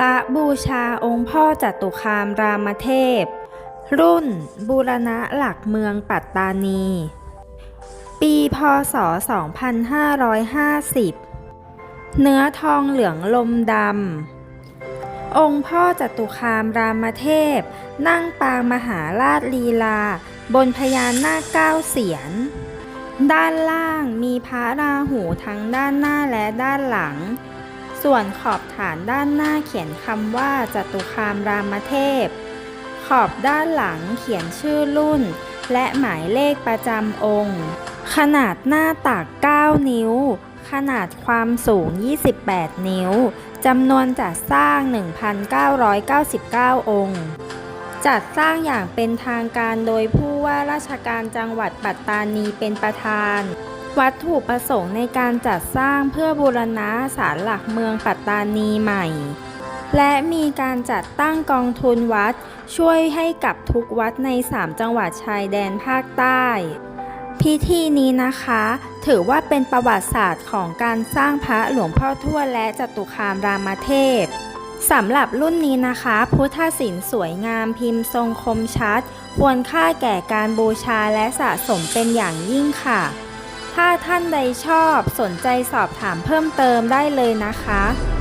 พระบูชาองค์พ่อจตุคามรามเทพ รุ่น บูรณะหลักเมืองปัตตานี ปีพศ 2550 เนื้อทองเหลืองลมดำ องค์พ่อจตุคามรามเทพ นั่งปางมหาราชลีลา บนพญานาคเก้าเสียน ด้านล่างมีพระราหูทั้งด้านหน้าและด้านหลัง ส่วนขอบฐานด้านหน้าเขียนคำว่าจตุคามรามเทพ ขอบด้านหลังเขียนชื่อรุ่น และหมายเลขประจำองค์ ขนาดหน้าตัก 9 นิ้ว ขนาดความสูง 28 นิ้ว จำนวนจัดสร้าง 1,999 องค์ จัดสร้างอย่างเป็นทางการโดยผู้ว่าราชการจังหวัดปัตตานีเป็นประธาน วัตถุประสงค์ในการจัดสร้างเพื่อบูรณะศาลหลักเมืองปัตตานีใหม่ และมีการจัดตั้งกองทุนวัด ช่วยให้กับทุกวัดใน 3 จังหวัดชายแดนภาคใต้ พิธีนี้นะคะ ถือว่าเป็นประวัติศาสตร์ของการสร้างพระหลวงพ่อทวดและจตุคามรามเทพสำหรับรุ่นนี้นะคะ พุทธศิลป์สวยงามพิมพ์ทรงคมชัด ควรค่าแก่การบูชาและสะสมเป็นอย่างยิ่งค่ะ ถ้าท่านใดชอบสนใจสอบถามเพิ่มเติมได้เลยนะคะ